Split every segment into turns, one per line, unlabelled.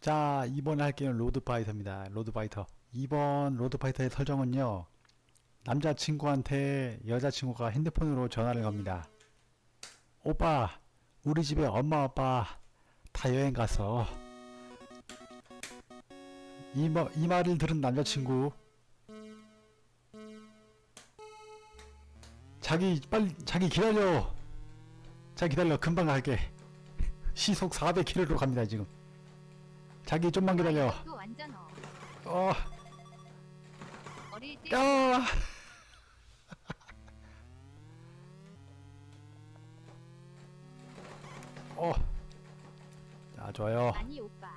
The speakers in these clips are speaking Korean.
자, 이번에 할 게임은 로드파이터입니다. 로드파이터. 이번 로드파이터의 설정은요, 남자친구한테 여자친구가 핸드폰으로 전화를 겁니다. 오빠, 우리 집에 엄마, 아빠 다 여행 갔어. 이, 마, 이 말을 들은 남자친구, 자기, 빨리, 자기 기다려! 자기 기다려, 금방 갈게. 시속 400km로 갑니다, 지금. 자기 좀만 기다려.
또 완전 어.
어,
어릴 때
야! 어. 자, 좋아요.
아니 오빠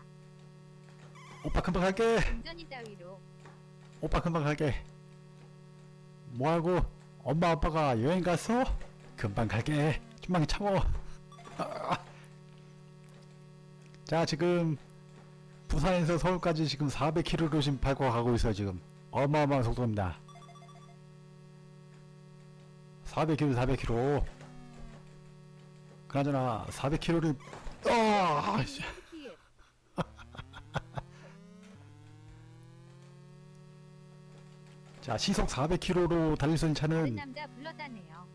오빠 금방 갈게.
운전이 따위로
오빠 금방 갈게. 뭐하고? 엄마 아빠가 여행 갔어? 금방 갈게. 좀만 참어. 아. 자, 지금 부산에서 서울까지 지금 400km로 지금 밟고 가고 있어요, 지금. 어마어마한 속도입니다. 400km, 400km. 그나저나 400km를 아, 씨.
키읔
자, 시속 400km로 달릴 수 있는 차는
남자 불렀다네요.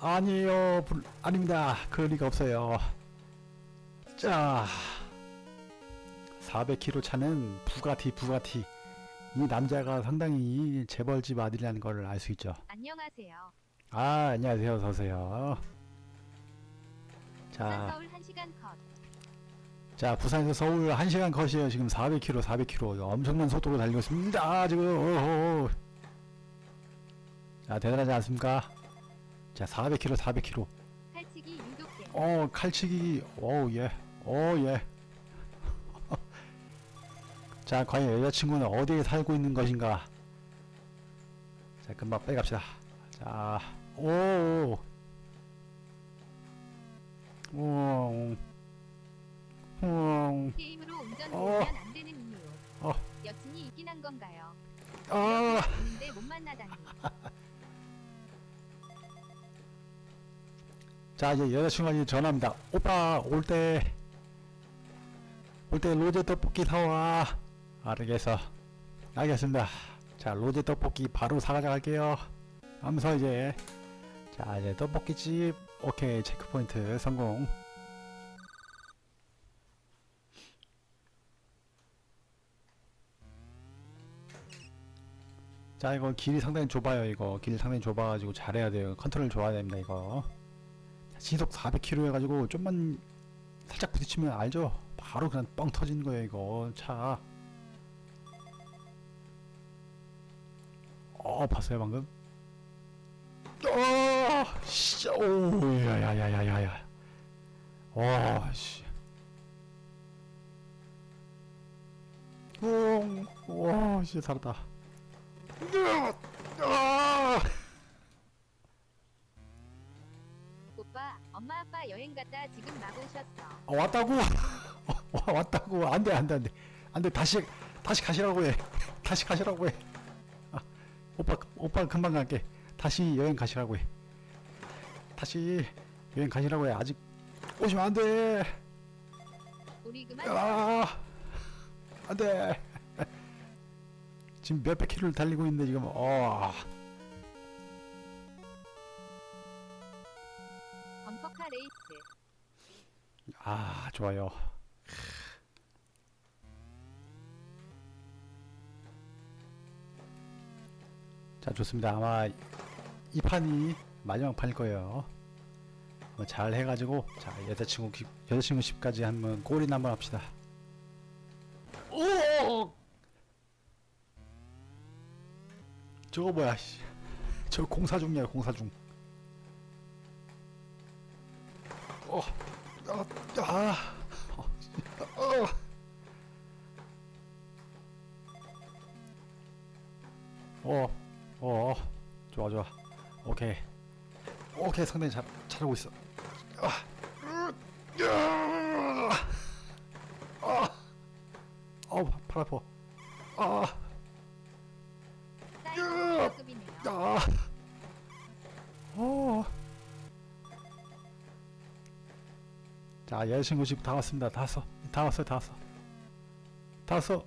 아니에요. 불, 아닙니다. 그럴 리가 없어요. 자, 400km 차는 부가티, 부가티. 이 남자가 상당히 재벌집 아들이라는 걸 알 수 있죠.
안녕하세요.
아, 안녕하세요. 어서 오세요.
부산
자,
서울 1시간 컷.
자, 부산에서 서울 1시간 컷이에요. 지금 400km, 400km. 이거 엄청난 속도로 달리고 있습니다. 아, 지금, 어허. 자, 대단하지 않습니까? 자, 400km, 400km.
칼치기 유독 게
어, 칼치기, 오, 예, 오, 예. 자, 과연 여자친구는 어디에 살고 있는 것인가? 자, 금방 빨리 갑시다. 자, 오, 오, 오,
게임으로 운전
어.
보면 안 되는 이유.
어.
여친이 있긴 한 건가요?
아,
있는데 못 만나다니.
자, 이제 여자친구가 이제 전화합니다. 오빠, 올 때, 올 때 로제 떡볶이 사와. 알겠어. 알겠습니다. 자, 로제 떡볶이 바로 사가져 갈게요. 하면서 이제, 자, 이제 떡볶이집, 오케이, 체크포인트 성공. 자, 이거 길이 상당히 좁아요, 이거. 길이 상당히 좁아가지고 잘해야 돼요. 컨트롤 좋아야 됩니다, 이거. 시속 400km 해가지고 좀만 살짝 부딪히면 알죠? 바로 그냥 뻥 터지는 거예요 이거 차. 어 봤어요 방금? 어, 씨, 오, 야야야야야야. 와, 씨. 웅, 와, 씨 살았다. 아!
오빠, 엄마 아빠 여행 갔다 지금 막 오셨어.
아, 왔다고? 와, 왔다고? 안 돼, 안 돼, 안 돼. 안 돼, 다시, 다시 가시라고 해. 다시 가시라고 해. 아, 오빠, 오빠 금방 갈게. 다시 여행 가시라고 해. 다시 여행 가시라고 해. 아직 오시면 안 돼.
우리 그만
아, 안 돼. 지금 몇백 킬로를 달리고 있는데, 지금, 어.
범퍼카 레이스.
아, 좋아요. 자, 좋습니다. 아마 이 판이 마지막 판일 거예요. 한번 잘 해가지고, 자, 여자친구, 기- 여자친구 집까지 한번 골인 한번 합시다. 오! 저거 뭐야, 씨. 저 공사 중이야, 공사 중. 어, 아, 아, 어, 어, 어, 좋아, 좋아. 오케이. 오케이, 상당히 잘, 잘하고 있어. 아, 으, 야, 아, 어, 팔 아파. 아,
사이즈 급이네요.
아, 어. 자, 여자친구 집 다 왔습니다. 다 왔어. 다 왔어요, 다 왔어. 다 왔어